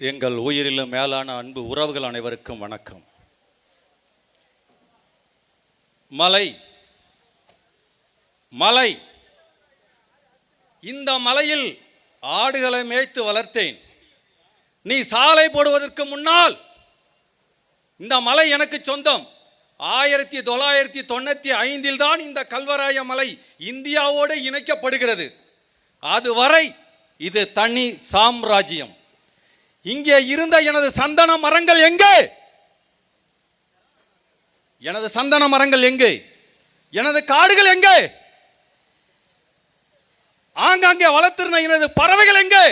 எங்கள் உயிரிலும் மேலான அன்பு உறவுகள் அனைவருக்கும் வணக்கம். மலை மலை. இந்த மலையில் ஆடுகளை மேய்த்து வளர்த்தேன். நீ சாலை போடுவதற்கு முன்னால் இந்த மலை எனக்கு சொந்தம். ஆயிரத்தி தொள்ளாயிரத்தி தொண்ணூற்றி ஐந்தில் தான் இந்த கல்வராய மலை இந்தியாவோடு இணைக்கப்படுகிறது. அதுவரை இது தனி சாம்ராஜ்யம். இங்கே இருந்த எனது சந்தன மரங்கள் எங்கே? எனது சந்தன மரங்கள் எங்கே? எனது காடுகள் எங்கே? ஆங்காங்கே வளர்த்திருந்த எனது பறவைகள் எங்கே?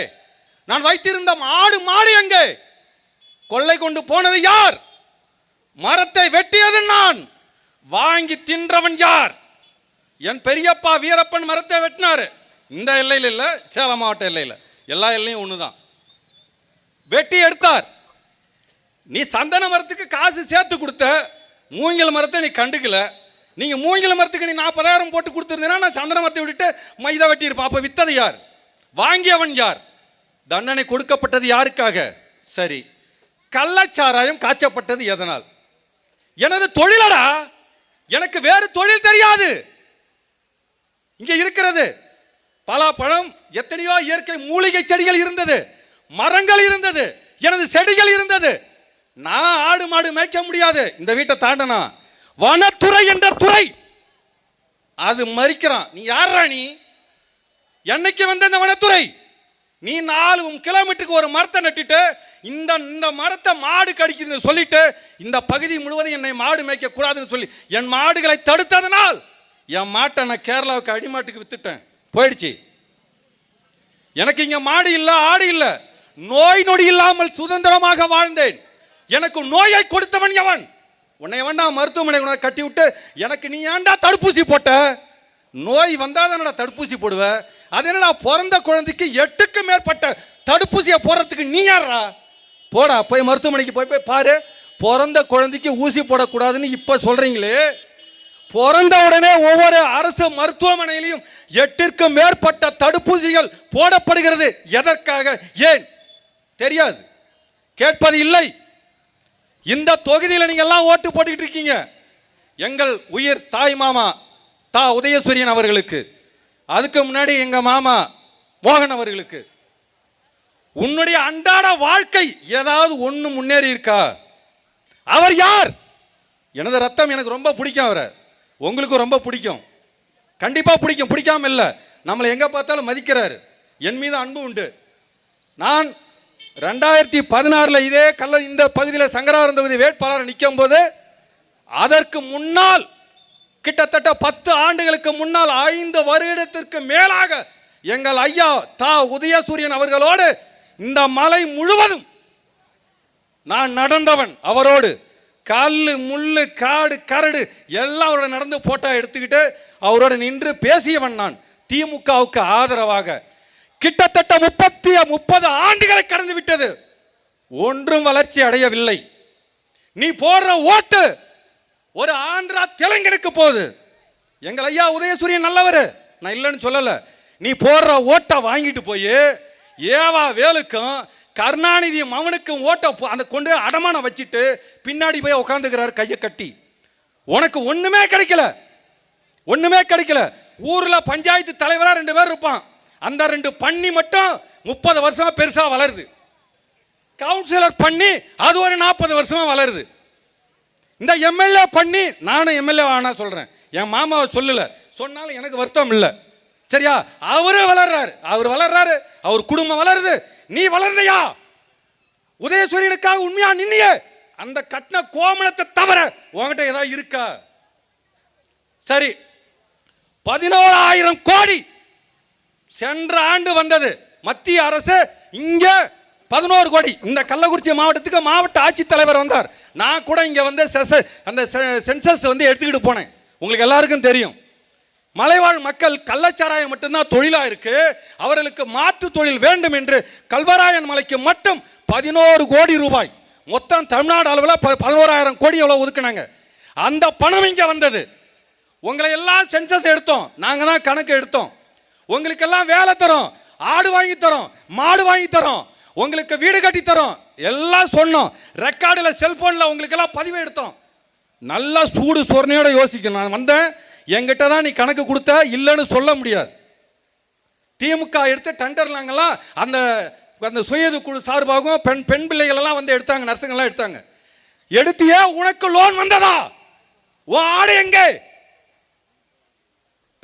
நான் வைத்திருந்த ஆடு மாடு எங்கே? கொள்ளை கொண்டு போனது யார்? மரத்தை வெட்டியது நான். வாங்கி தின்றவன் யார்? என் பெரியப்பா வீரப்பன் மரத்தை வெட்டினாரு. இந்த எல்லையில் இல்லை சேலம் மாவட்ட எல்லையில். எல்லா எல்லையும் ஒன்று தான் வெட்டி எடுத்தார். நீ சந்தன மரத்துக்கு காசு சேர்த்து கொடுத்த மூங்கில் மரத்தை நீ கண்டுக்கல. நீங்கள் மூங்கில் மரத்துக்கு நீ நாற்பதாயிரம் போட்டு கொடுத்துருந்தீங்கன்னா நான் சந்தன மரத்தை விட்டுட்டு மைதா வெட்டியிருப்பேன் அப்போ வித்தது யார்? வாங்கியவன் யார்? தண்டனை கொடுக்கப்பட்டது யாருக்காக? சரி. கள்ளச்சாராயம் காய்ச்சப்பட்டது எதனால்? எனது தொழிலடா! எனக்கு வேறு தொழில் தெரியாது. இங்கே இருக்கிறது. பலாப்பழம் எத்தனையோ இயற்கை மூலிகை செடிகள் இருந்தது. மரங்கள் இருந்தது. எனது செடிகள் இருந்தது. நான் ஆடு மாடு மேய்க்க முடியாது. இந்த வீட்டை தாண்டனா? வனத்துறை என்ற துறை. அது மறிக்கிறான். நீ யாரா நீ? என்னைக்கு வந்த இந்த வனத்துறை? நீ நாலு கிலோமீட்டருக்கு ஒரு மரத்தை நட்டுட்டு இந்த இந்த மரத்தை மாடு கடிக்குதுன்னு சொல்லிட்டு இந்த பகுதி முழுவதும் என்னை மாடு மேய்க்க கூடாதுன்னு சொல்லி என் மாடுகளை தடுத்ததனால் என் மாட்டை நான் கேரளாவுக்கு அடிமாட்டுக்கு வித்துட்டேன். போயிடுச்சு. எனக்கு இங்க மாடு இல்லை ஆடு இல்லை. நோய் நொடி இல்லாமல் சுதந்திரமாக வாழ்ந்தேன். எனக்கு நோயை கொடுத்தவன் எவன்? உன்னை வேண்டா மருத்துவமனை கொண்டு கட்டி விட்டு எனக்கு நீ ஏன்டா தடுப்பூசி போட்ட? நோய் வந்தால் தடுப்பூசி போடுவ? அது என்னடா பிறந்த குழந்தைக்கு எட்டுக்கு மேற்பட்ட தடுப்பூசியை போடுறதுக்கு நீ யாரா போடா போய் மருத்துவமனைக்கு போய் போய் பாரு. பிறந்த குழந்தைக்கு ஊசி போடக்கூடாதுன்னு இப்போ சொல்கிறீங்களே பிறந்த உடனே ஒவ்வொரு அரசு மருத்துவமனையிலையும் எட்டிற்கு மேற்பட்ட தடுப்பூசிகள் போடப்படுகிறது. எதற்காக? ஏன்? தெரியாது. கேட்பது இல்லை. இந்த தொகுதியில் நீங்கள் எல்லாம் ஓட்டு போட்டுக்கிட்டு இருக்கீங்க. எங்கள் உயிர் தாய் மாமா தா உதயசூரியன் அவர்களுக்கு அதுக்கு முன்னாடி எங்கள் மாமா மோகன் அவர்களுக்கு. உன்னுடைய அன்றாட வாழ்க்கை ஏதாவது ஒன்று முன்னேறி இருக்கா? அவர் யார்? எனது ரத்தம் எனக்கு ரொம்ப பிடிக்கும் அவரை. உங்களுக்கும் ரொம்ப பிடிக்கும். கண்டிப்பாக பிடிக்கும். பிடிக்காம இல்லை. நம்மளை எங்கே பார்த்தாலும் மதிக்கிறார். என் மீது அன்பு உண்டு. நான் ரெண்டாயிரத்தி பதினாறுல இதே கல்ல இந்த பகுதியில் சங்கராரம் தொகுதி வேட்பாளர் நிற்கும் போது அதற்கு முன்னால் கிட்டத்தட்ட பத்து ஆண்டுகளுக்கு முன்னால் ஐந்து வருடத்திற்கு மேலாக எங்கள் ஐயா தா. உதயசூரியன் அவர்களோடு இந்த மலை முழுவதும் நான் நடந்தவன். அவரோடு கல்லு முள்ளு காடு கரடு எல்லாம் அவரோட நடந்து போட்டோ எடுத்துக்கிட்டு அவரோட நின்று பேசியவன் நான். திமுகவுக்கு ஆதரவாக கிட்டத்தட்ட முப்பத்தி முப்பது ஆண்டுகளை கடந்து விட்டது. ஒன்றும் வளர்ச்சி அடையவில்லை. நீ போடுற ஓட்டு ஒரு ஆந்திரா தெலுங்கனுக்கு போகுது. எங்கள் ஐயா உதயசூரியன் நல்லவர். நான் இல்லைன்னு சொல்லல. நீ போடுற ஓட்டை வாங்கிட்டு போய் ஏவா வேலுக்கும் கருணாநிதி மவனுக்கும் ஓட்டை அந்த கொண்டு அடமானம் வச்சுட்டு பின்னாடி போய் உட்காந்துக்கிறார் கையை கட்டி. உனக்கு ஒன்றுமே கிடைக்கல. ஒன்றுமே கிடைக்கல. ஊரில் பஞ்சாயத்து தலைவராக ரெண்டு பேர் இருப்பான். அந்த ரெண்டு பண்ணி மட்டும் முப்பது வருஷமா பெருசா வளருது. கவுன்சிலர் பண்ணி அது ஒரு நாற்பது வருஷமா வளருது. இந்த எம்எல்ஏ பண்ணி நானும் எம்எல்ஏ ஆனா சொல்றேன். என் மாமாவை சொல்லல. சொன்னாலும் எனக்கு வருத்தம் இல்லை. சரியா? அவரு வளர்றாரு. அவர் வளர்றாரு. அவர் குடும்பம் வளருது. நீ வளர்ந்தையா? உதயசூரியனுக்காக உண்மையா நின்னியே? அந்த கட்டின கோமணத்தை தவிர உங்ககிட்ட ஏதாவது இருக்கா? சரி. பதினோராயிரம் கோடி சென்ற ஆண்டு வந்தது. மத்திய அரசு இங்கே பதினோரு கோடி. இந்த கள்ளக்குறிச்சி மாவட்டத்துக்கு மாவட்ட ஆட்சித்தலைவர் வந்தார். நான் கூட இங்கே வந்து செச- அந்த செ- சென்சஸ் வந்து எடுத்துக்கிட்டு போனேன். உங்களுக்கு எல்லாருக்கும் தெரியும். மலைவாழ் மக்கள் கள்ளச்சாராயம் மட்டும்தான் தொழிலாக இருக்கு. அவர்களுக்கு மாற்று தொழில் வேண்டும் என்று கல்வராயன் மலைக்கு மட்டும் பதினோரு கோடி ரூபாய். மொத்தம் தமிழ்நாடு அளவில் ப- பதினோராயிரம் கோடி எவ்வளோ ஒதுக்குனாங்க. அந்த பணம் இங்கே வந்தது. உங்களை எல்லாம் சென்சஸ் எடுத்தோம். நாங்கள் தான் கணக்கு எடுத்தோம். உங்களுக்கெல்லாம் வேலை தரும். ஆடு வாங்கி தரோம். மாடு வாங்கி தரோம். உங்களுக்கு வீடு கட்டி தரும். எல்லாம் சொன்னோம். ரெக்கார்டில் செல்ஃபோனில் உங்களுக்கெல்லாம் பதிவு எடுத்தோம். நல்லா சூடு சொரணையோட யோசிக்கணும். நான் வந்தேன். என்கிட்ட தான் நீ கணக்கு கொடுத்த இல்லைன்னு சொல்ல முடியாது. திமுக எடுத்து டெண்டர்லாங்கெல்லாம் அந்த அந்த சுயது குழு சார்பாகவும் பெண் பெண் பிள்ளைகளெல்லாம் வந்து எடுத்தாங்க நர்ஸுங்கெல்லாம் எடுத்தாங்க. எடுத்தியே உனக்கு லோன் வந்ததா? உன் ஆடு எங்கே?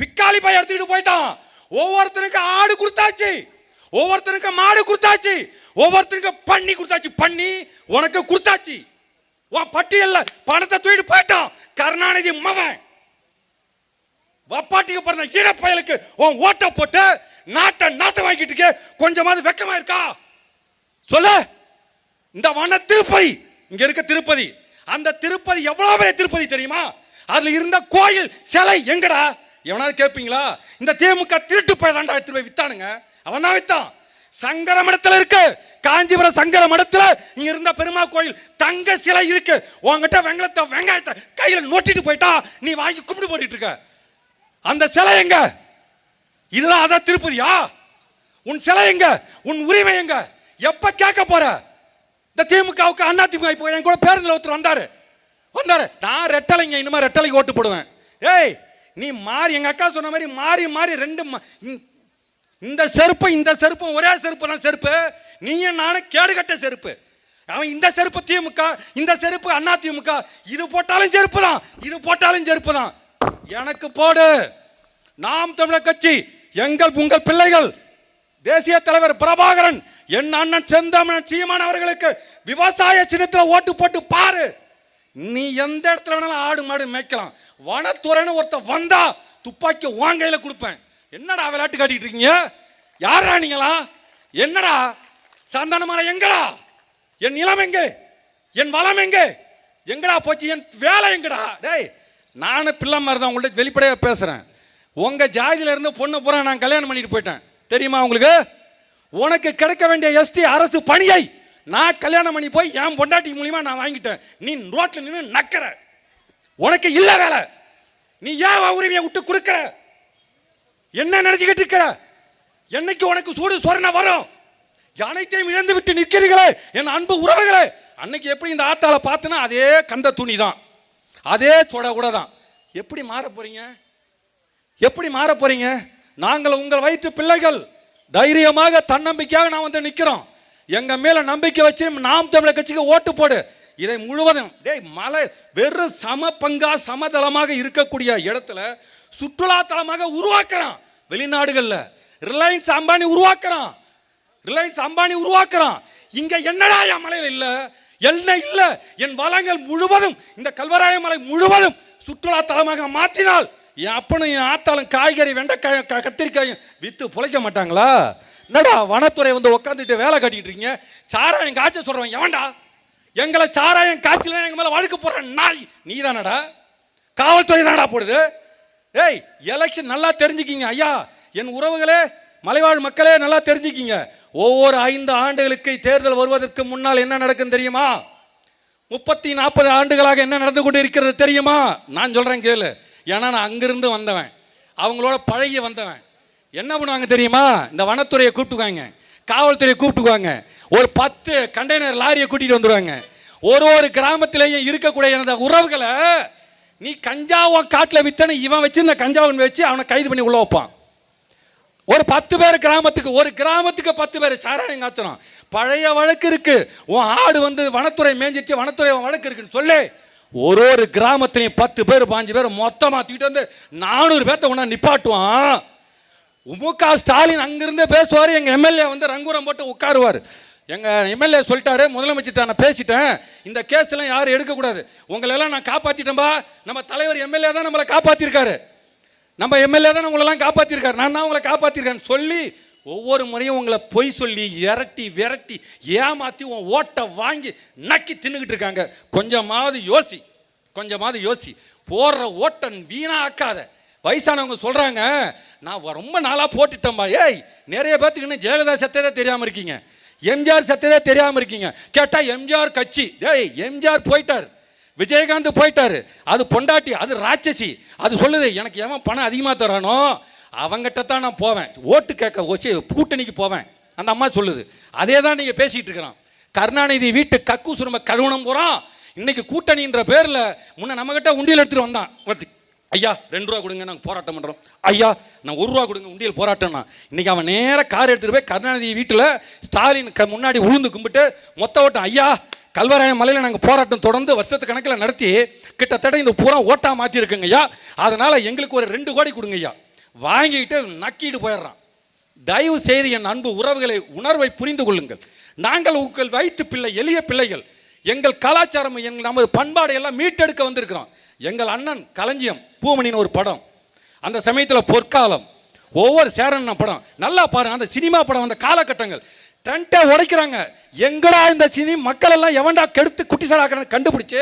பிக்காளி பைய எடுத்துக்கிட்டு போயிட்டான். ஒவ்வொருத்தனுக்கு ஆடு கொடுத்தாச்சு. ஒவ்வொருத்தனுக்கு மாடு கொடுத்தாச்சு. ஒவ்வொருத்தனுக்கு பண்ணி கொடுத்தாச்சு. பண்ணி உனக்கு கொடுத்தாச்சு. உன் பட்டியல்ல பணத்தை தூக்கிட்டு போயிட்டான். கருணாநிதி மகன் வப்பாட்டிக்கு பிறந்த ஈரப்பயலுக்கு உன் ஓட்ட போட்டு நாட்டை நாசமாக்கிட்டு இருக்க. கொஞ்சமாவது வெக்கமா இருக்கா? சொல்லு. இந்த வன திருப்பதி. இங்க இருக்க திருப்பதி. அந்த திருப்பதி எவ்வளவு பெரிய திருப்பதி தெரியுமா? அதுல இருந்த கோயில் சிலை எங்கடா? எவனாவது கேட்பீங்களா? இந்த திமுக திருட்டு போய் தாண்டா எடுத்துட்டு போய் வித்தானுங்க. அவன் தான் வித்தான். சங்கர மடத்துல இருக்கு. காஞ்சிபுரம் சங்கர மடத்துல இங்க இருந்த பெருமா கோயில் தங்க சிலை இருக்கு. உங்ககிட்ட வெங்கலத்தை வெங்காயத்தை கையில நோட்டிட்டு போயிட்டா நீ வாங்கி கும்பிட்டு போட்டுட்டு இருக்க. அந்த சிலை எங்க? இதுதான் அதான் திருப்பதியா? உன் சிலை எங்க? உன் உரிமை எங்க? எப்ப கேட்க போற? இந்த திமுகவுக்கு அண்ணா திமுக இப்போ என் கூட பேருந்துல ஒருத்தர் வந்தாரு. வந்தாரு. நான் ரெட்டலைங்க இனிமே ரெட்டலைக்கு ஓட்டு போடுவேன். ஏய் நீ மாறி எங்கள் அக்கா சொன்ன மாதிரி மாறி மாறி ரெண்டு இந்த- இந்த செருப்பு இந்த செருப்பு ஒரே செருப்பு தான் செருப்பு. நீயும் நானும் கேடுகட்ட செருப்பு. அவன் இந்த செருப்பு திமுக இந்த செருப்பு அண்ணா திமுக. இது போட்டாலும் செருப்பு தான் இது போட்டாலும் செருப்பு தான் எனக்கு போடு. நாம் தமிழர் கட்சி எங்கள் உங்கள் பிள்ளைகள் தேசிய தலைவர் பிரபாகரன் என் அண்ணன் செந்தமன் சீமான் அவர்களுக்கு விவசாய சின்னத்தில் ஓட்டு போட்டு பாரு. நீ எந்த இடத்துல வேணாலும் ஆடு மாடு மேய்க்கலாம். வனத்துறைன்னு ஒருத்தன் வந்தா துப்பாக்கி வாங்கையில் கொடுப்பேன். என்னடா விளையாட்டு காட்டிட்டு இருக்கீங்க? யாரா நீங்களா? என்னடா? சந்தான மரம் எங்கடா என் நிலம் எங்கே? என் வளம் எங்கே? எங்கடா போச்சு? என் வேலை எங்கடா? டேய் நானும் பிள்ளை மாதிரி தான் உங்கள்ட்ட வெளிப்படையாக பேசுகிறேன் உங்கள் ஜாதியிலேருந்து பொண்ணு பூரா நான் கல்யாணம் பண்ணிட்டு போயிட்டேன். தெரியுமா உங்களுக்கு? உனக்கு கிடைக்க வேண்டிய எஸ்டி அரசு பணியை நான் கல்யாணம் பண்ணி போய் என் பொண்டாட்டி மூலியமாக நான் வாங்கிட்டேன். நீ ரோட்டில் நின்று நக்கற. உனக்கு இல்ல வேலை. நீ ஏன் உரிமையை விட்டு கொடுக்கற? என்ன நினைச்சுக்கிட்டு இருக்கிற என்னைக்கு உனக்கு சூடு சொரண வரும்? அனைத்தையும் இழந்து விட்டு நிற்கிறீர்களே என் அன்பு உறவுகளே. அன்னைக்கு எப்படி இந்த ஆத்தால பார்த்தனா அதே கந்த துணி தான் அதே சொட கூட தான் எப்படி மாற போறீங்க? எப்படி மாற போறீங்க? நாங்கள் உங்கள் வயிற்று பிள்ளைகள். தைரியமாக தன்னம்பிக்கையாக நான் வந்து நிற்கிறோம் எங்க மேல நம்பிக்கை வச்சு நாம் தமிழர் கட்சிக்கு ஓட்டு போடு. இதை முழுவதும் டேய் மலை வெறும் சம பங்கா சமதளமாக இருக்கக்கூடிய இடத்துல சுற்றுலா தலமாக உருவாக்குறான் வெளிநாடுகளில். ரிலையன்ஸ் அம்பானி உருவாக்குறான். ரிலையன்ஸ் அம்பானி உருவாக்குறான். இங்க என்னடா என் மலையில் இல்லை? என்ன இல்லை? என் வளங்கள் முழுவதும் இந்த கல்வராய மலை முழுவதும் சுற்றுலா தலமாக மாற்றினால் என் அப்பனும் என் ஆத்தாலும் காய்கறி வெண்டைக்காய் க- கத்திரிக்காயும் வித்து புழைக்க மாட்டாங்களா? என்னடா வனத்துறை வந்து உட்காந்துட்டு வேலை கட்டிட்டு இருக்கீங்க? சாராயம் காய்ச்ச சொல்றவன் எவன்டா? எங்களை சாராயம் காய்ச்சல் எங்க மேல வழக்கு போடுற நாய். நீ தானடா காவல்துறை தானடா போடுது? ஏய் எலெக்ஷன் நல்லா தெரிஞ்சுக்கிங்க ஐயா. என் உறவுகளே மலைவாழ் மக்களே நல்லா தெரிஞ்சுக்கிங்க. ஒவ்வொரு ஐந்து ஆண்டுகளுக்கு தேர்தல் வருவதற்கு முன்னால் என்ன நடக்கும் தெரியுமா? முப்பத்தி நாற்பது ஆண்டுகளாக என்ன நடந்து கொண்டு இருக்கிறது தெரியுமா? நான் சொல்கிறேன் கேளு. ஏன்னா நான் அங்கிருந்து வந்தவன். அவங்களோட பழகி வந்தவன். என்ன பண்ணுவாங்க தெரியுமா? இந்த வனத்துறையை கூப்பிட்டுக்குவாங்க. காவல்துறையை கூப்பிட்டுக்குவாங்க. ஒரு பத்து கண்டெய்னர் லாரியை கூட்டிட்டு வந்துடுவாங்க ஒரு ஒரு கிராமத்திலையும் இருக்கக்கூடிய அந்த உறவுகளை நீ கஞ்சாவை காட்டில் வித்தனை இவன் வச்சு இந்த கஞ்சாவன் வச்சு அவனை கைது பண்ணி உள்ள வைப்பான். ஒரு பத்து பேர் கிராமத்துக்கு ஒரு கிராமத்துக்கு பத்து பேர் சாராயம் காய்ச்சணும். பழைய வழக்கு இருக்கு. உன் ஆடு வந்து வனத்துறை மேய்ஞ்சிச்சு வனத்துறை வழக்கு இருக்குன்னு சொல்லு. ஒரு ஒரு கிராமத்திலையும் பத்து பேர் பாஞ்சு பேர் மொத்தமாக தூக்கிட்டு வந்து நானூறு பேர்த்த ஒன்றா நிப்பாட்டுவான். உமுக ஸ்டாலின் அங்கிருந்தே பேசுவார் எங்க எம்எல்ஏ வந்து ரங்கூரம் போட்டு உட்காருவார். எங்க எம்எல்ஏ சொல்லிட்டாரு முதலமைச்சர்ட்ட நான் பேசிட்டேன். இந்த கேஸ் எல்லாம் யாரும் எடுக்கக்கூடாது. உங்களை எல்லாம் நான் காப்பாத்திட்டேன்பா. நம்ம தலைவர் எம்எல்ஏ தான் நம்மளை காப்பாத்திருக்காரு. நம்ம எம்எல்ஏ தான் உங்களெல்லாம் காப்பாத்திருக்காரு. நான் தான் உங்களை காப்பாத்திருக்கேன்னு சொல்லி ஒவ்வொரு முறையும் உங்களை பொய் சொல்லி இரட்டி விரட்டி ஏமாத்தி உன் ஓட்டை வாங்கி நக்கி தின்னுக்கிட்டு இருக்காங்க. கொஞ்சமாவது யோசி கொஞ்சமாவது யோசி. போடுற ஓட்டன் வீணா ஆக்காத வயசானவங்க சொல்கிறாங்க நான் ரொம்ப நாளாக போட்டுட்டேன்பா. ஏய் நிறைய பேர்த்துக்கு இன்னும் ஜெயலலிதா செத்ததே தெரியாமல் இருக்கீங்க. எம்ஜிஆர் செத்ததே தெரியாமல் இருக்கீங்க. கேட்டால் எம்ஜிஆர் கட்சி. ஏய் எம்ஜிஆர் போயிட்டார். விஜயகாந்த் போயிட்டாரு. அது பொண்டாட்டி அது ராட்சசி. அது சொல்லுது எனக்கு எவன் பணம் அதிகமாக தரானோ அவங்ககிட்ட தான் நான் போவேன். ஓட்டு கேட்க வச்சு கூட்டணிக்கு போவேன். அந்த அம்மா சொல்லுது. அதே தான் நீங்கள் பேசிகிட்டு இருக்கிறான் கருணாநிதி வீட்டு கக்கு சுரும கழுவணம் போகிறான் இன்னைக்கு கூட்டணின்ற பேரில் முன்ன நம்மக்கிட்ட உண்டியல் எடுத்துகிட்டு வந்தான். ஐயா ரெண்டு ரூபா கொடுங்க நாங்கள் போராட்டம் பண்ணுறோம் ஐயா நான் ஒரு ரூபா கொடுங்க உண்டியல் போராட்டம்னா. இன்னைக்கு அவன் நேராக கார் எடுத்துகிட்டு போய் கருணாநிதி வீட்டில் ஸ்டாலின் க முன்னாடி உளுந்து கும்பிட்டு மொத்த ஓட்டம் ஐயா கல்வராய மலையில் நாங்கள் போராட்டம் தொடர்ந்து வருஷத்து கணக்கில் நடத்தி கிட்டத்தட்ட இந்த பூரா ஓட்டா மாற்றிருக்குங்க ஐயா. அதனால் எங்களுக்கு ஒரு ரெண்டு கோடி கொடுங்க ஐயா. வாங்கிட்டு நக்கிட்டு போயிடுறான். தயவு செய்து என் அன்பு உறவுகளை உணர்வை புரிந்து கொள்ளுங்கள். நாங்கள் உங்கள் வயிற்று பிள்ளை எளிய பிள்ளைகள். எங்கள் கலாச்சாரம் எங்கள் நமது பண்பாடை எல்லாம் மீட்டெடுக்க வந்திருக்கிறோம். எங்கள் அண்ணன் களஞ்சியம் பூமணின்னு ஒரு படம். அந்த சமயத்தில் பொற்காலம். ஒவ்வொரு சேரன் படம்? நல்லா பாருங்க அந்த சினிமா படம் அந்த காலகட்டங்கள். டென்ட்டை உடைக்கிறாங்க. எங்கடா இந்த சினி மக்கள் எல்லாம் எவன்டா கெடுத்து குட்டிசாலாக்கிறன்னு கண்டுபிடிச்சு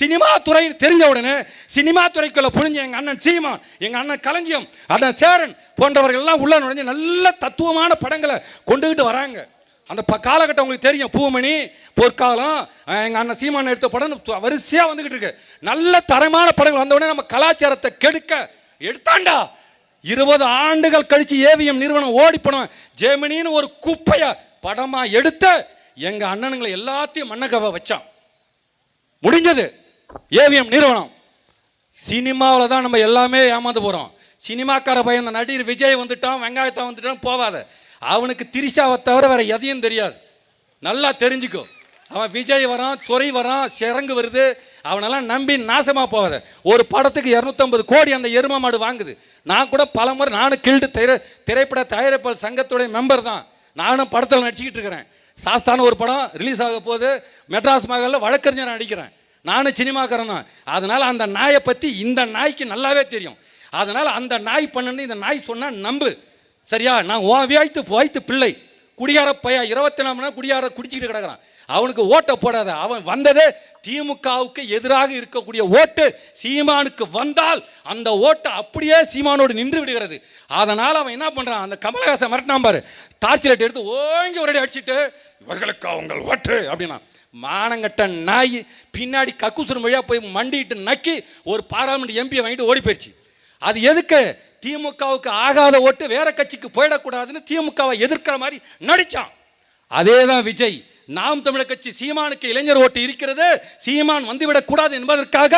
சினிமா துறை தெரிஞ்ச உடனே சினிமா துறைக்குள்ள புரிஞ்ச எங்கள் அண்ணன் சீமான் எங்கள் அண்ணன் களஞ்சியம் அண்ணன் சேரன் போன்றவர்கள் எல்லாம் உள்ள நுழைஞ்சு நல்ல தத்துவமான படங்களை கொண்டுகிட்டு வராங்க. அந்த ப காலகட்டம் உங்களுக்கு தெரியும். பூமணி பொற்காலம் எங்கள் அண்ணன் சீமான் எடுத்த படம் வரிசையாக வந்துக்கிட்டு இருக்கு. நல்ல தரமான படங்கள். வந்தவுடனே நம்ம கலாச்சாரத்தை கெடுக்க எடுத்தாண்டா. இருபது ஆண்டுகள் கழித்து ஏவிஎம் நிறுவனம் ஓடி போனோம் ஜெமினின்னு ஒரு குப்பையை படமாக எடுத்த எங்கள் அண்ணனுங்களை எல்லாத்தையும் மன்னகவை வச்சான். முடிஞ்சது. ஏவிஎம் நிறுவனம். சினிமாவில் தான் நம்ம எல்லாமே ஏமாந்து போகிறோம் சினிமாக்கார பையன் நடிகர் விஜய் வந்துட்டான் வெங்காயத்தை வந்துட்டான் போவாத. அவனுக்கு திரிஷாவை தவிர வேற எதையும் தெரியாது. நல்லா தெரிஞ்சுக்கோ. அவன் விஜய் வரான் சொறை வரான் சிறங்கு வருது. அவனெல்லாம் நம்பி நாசமாக போவாத. ஒரு படத்துக்கு இரநூத்தம்பது கோடி அந்த எரும மாடு வாங்குது. நான் கூட பல முறை நானும் கில்டு திரை திரைப்பட தயாரிப்பாளர் சங்கத்துடைய மெம்பர் தான். நானும் படத்தில் நடிச்சுக்கிட்டு இருக்கிறேன். சாஸ்தான ஒரு படம் ரிலீஸ் ஆக போது மெட்ராஸ் மகளில் வழக்கறிஞர் நடிக்கிறேன். நானும் சினிமாக்காரன் தான். அதனால் அந்த நாயை பற்றி இந்த நாய்க்கு நல்லாவே தெரியும். அதனால் அந்த நாய் பண்ணுன்னு இந்த நாய் சொன்னால் நம்பு. சரியா? நான் உன் வாய்த்து வாய்த்து பிள்ளை. குடியார பையன் இருபத்தி நாலு மணி குடியார குடிச்சிக்கிட்டு கிடக்குறான். அவனுக்கு ஓட்டை போடாத. அவன் வந்ததே திமுகவுக்கு எதிராக இருக்கக்கூடிய ஓட்டு சீமானுக்கு வந்தால் அந்த ஓட்டை அப்படியே சீமானோடு நின்று விடுகிறது. அதனால் அவன் என்ன பண்ணுறான் அந்த கமலஹாசன் மிரட்டினான் பாரு. டார்ச் லைட் எடுத்து ஓங்கி ஒரு அடி அடிச்சுட்டு இவர்களுக்கு அவங்கள் ஓட்டு அப்படின்னா மானங்கட்ட நாய் பின்னாடி கக்குசுரம் வழியாக போய் மண்டிட்டு நக்கி ஒரு பாராளுமன்ற எம்பியை வாங்கிட்டு ஓடி போயிடுச்சு அது எதுக்கு? திமுகவுக்கு ஆகாத ஓட்டு வேற கட்சிக்கு போயிடக்கூடாதுன்னு திமுகவை எதிர்க்கிற மாதிரி நடிச்சான். அதே தான் விஜய். நாம் தமிழர் கட்சி சீமானுக்கு இளைஞர் ஓட்டு இருக்கிறது. சீமான் வந்துவிடக்கூடாது என்பதற்காக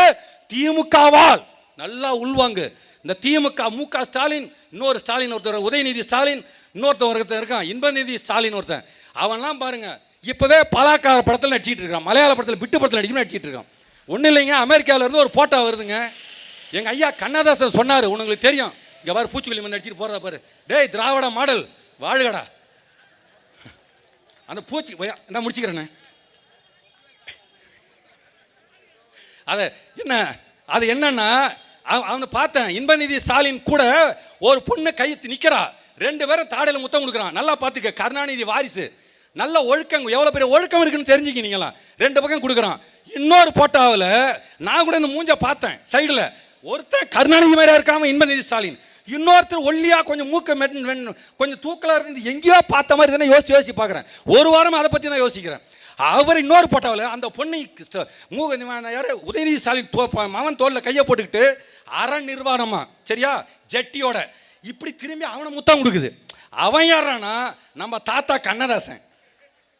திமுகவால் நல்லா உள்வாங்கு. இந்த திமுக மு க ஸ்டாலின் இன்னொரு ஸ்டாலின் ஒருத்தர் உதயநிதி ஸ்டாலின் இன்னொருத்தன் ஒருத்தன் இருக்கான் இன்பநிதி ஸ்டாலின் ஒருத்தன். அவன்லாம் பாருங்க இப்போவே பலாக்கார படத்தில் நடிச்சிட்டு இருக்கான் மலையாள படத்தில் விட்டு படத்தில் நடிக்கணும் நடிச்சிட்டு இருக்கான். ஒன்றும் இல்லைங்க அமெரிக்காவில் இருந்து ஒரு ஃபோட்டோ வருதுங்க. எங்கள் ஐயா கண்ணதாசன் சொன்னார் உங்களுக்கு தெரியும். இங்கே பாரு பூச்சிக்கொல்லி மண் அடிச்சுட்டு போகிறத பாரு. டேய் திராவிட மாடல் வாழ்கடா. அந்த பூச்சி நான் முடிச்சுக்கிறேண்ணே அது என்ன அது என்னன்னா அவனை பார்த்தேன். இன்பநிதி ஸ்டாலின் கூட ஒரு பொண்ணு கையத்து நிற்கிறா ரெண்டு பேரும் தாடையில் முத்தம் கொடுக்குறான். நல்லா பார்த்துக்க கருணாநிதி வாரிசு. நல்ல ஒழுக்கம் எவ்வளோ பெரிய ஒழுக்கம் இருக்குன்னு தெரிஞ்சுக்க நீங்களாம். ரெண்டு பக்கம் கொடுக்குறான். இன்னொரு போட்டாவில் நான் கூட இந்த மூஞ்ச பார்த்தேன் சைடில் ஒருத்தன் கருணாநிதி மாதிரியா இருக்காமல் இன்பநிதி ஸ்டாலின். இன்னொருத்தர் ஒல்லியாக கொஞ்சம் மூக்க மென் வேணும் கொஞ்சம் தூக்கலாக இருந்து எங்கேயோ பார்த்த மாதிரி தானே யோசிச்சு யோசிச்சு பார்க்குறேன். ஒரு வாரம் அதை பற்றி தான் யோசிக்கிறேன். அவர் இன்னொரு போட்டாவில் அந்த பொண்ணை ஸ்ட- யார்? உதயநிதி ஸ்டாலின் தோ மகன் தோளில் கையை போட்டுக்கிட்டு அற நிர்வாணமாக சரியா? ஜட்டியோட. இப்படி திரும்பி அவனை முத்தம் கொடுக்குது. அவன் யாரானா நம்ம தாத்தா கண்ணதாசன்.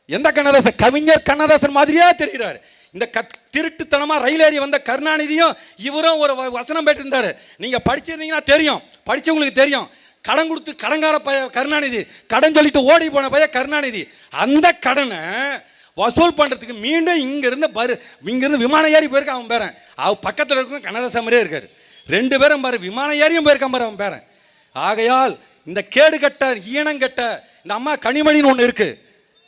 எந்த கண்ணதாசன்? கவிஞர் கண்ணதாசன் மாதிரியே தெரிகிறார். இந்த க திருட்டுத்தனமாக ரயில் ஏறி வந்த கருணாநிதியும் இவரும் ஒரு வ- வசனம் பெற்றிருந்தார் நீங்கள் படிச்சிருந்தீங்கன்னா தெரியும். படிச்சவங்களுக்கு தெரியும். கடன் கொடுத்து கடங்கார பய கருணாநிதி கடன் சொல்லிட்டு ஓடி போன பைய கருணாநிதி. அந்த கடனை வசூல் பண்ணுறதுக்கு மீண்டும் இங்கேருந்து பரு இங்கேருந்து விமானம் ஏறி போயிருக்கான் அவன் பேரன். அவ பக்கத்தில் இருக்கும் கண்ணதாசன் இருக்கார். ரெண்டு பேரும் பாரு விமானம் ஏறியும் போயிருக்கான் பாரு அவன் பேரன். ஆகையால் இந்த கேடு கட்ட ஈனங்கட்ட இந்த அம்மா கனிமணின்னு ஒன்று இருக்குது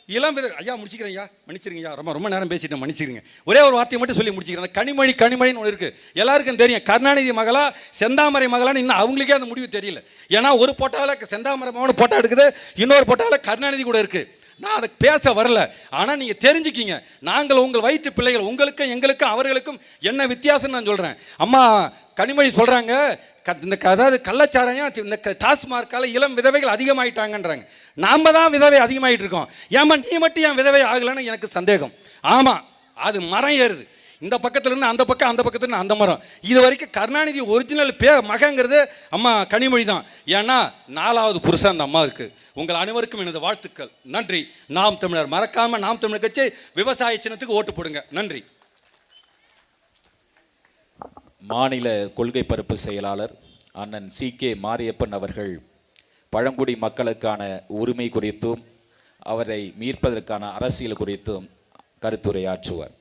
இளம் வித ஐயா முடிச்சுக்கிறேன் ஐயா. மன்னிச்சிருங்க ஐயா. ரொம்ப ரொம்ப நேரம் பேசிட்டேன். மன்னிச்சிருங்க. ஒரே ஒரு வார்த்தையை மட்டும் சொல்லி முடிச்சுக்கிறேன். கனிமணி கனிமொழி கனிமொழின்னு ஒன்று இருக்குது எல்லாருக்கும் தெரியும். கருணாநிதி மகளா செந்தாமரை மகளான்னு இன்னும் அவங்களுக்கே அந்த முடிவு தெரியல. ஏன்னா ஒரு போட்டாவில் செந்தாமரை மகன் போட்டா எடுக்குது. இன்னொரு போட்டாவில் கருணாநிதி கூட இருக்குது நான் அதை பேச வரல. ஆனால் நீங்கள் தெரிஞ்சுக்கிங்க. நாங்கள் உங்கள் வயிற்று பிள்ளைகள் உங்களுக்கும் எங்களுக்கும் அவர்களுக்கும் என்ன வித்தியாசம்னு நான் சொல்கிறேன் அம்மா கனிமொழி சொல்கிறாங்க க- இந்த க- அதாவது கள்ளச்சாராயம் இந்த டாஸ்மார்க்கால் இளம் விதவைகள் அதிகமாயிட்டாங்கன்றாங்க. நாம் தான் விதவை அதிகமாகிட்டு இருக்கோம். ஏமா நீ மட்டும் ஏன் விதவை ஆகலைன்னு எனக்கு சந்தேகம். ஆமாம் அது மரம் ஏறுது. இந்த பக்கத்துலேருந்து அந்த பக்கம் அந்த பக்கத்துலேருந்து அந்த மரம். இது வரைக்கும் கருணாநிதி ஒரிஜினல் பே மகங்கிறது அம்மா கனிமொழி தான். ஏன்னா நாலாவது புருஷன் அந்த அம்மாவுக்கு உங்கள் அனைவருக்கும் எனது வாழ்த்துக்கள். நன்றி. நாம் தமிழர். மறக்காமல் நாம் தமிழர் கட்சி விவசாய சின்னத்துக்கு ஓட்டு போடுங்க. நன்றி. மாநில கொள்கை பரப்பு செயலாளர் அண்ணன் சி கே மாரியப்பன் அவர்கள் பழங்குடி மக்களுக்கான உரிமை குறித்தும் அவரை மீட்பதற்கான அரசியல் குறித்தும் கருத்துரையாற்றுவார்.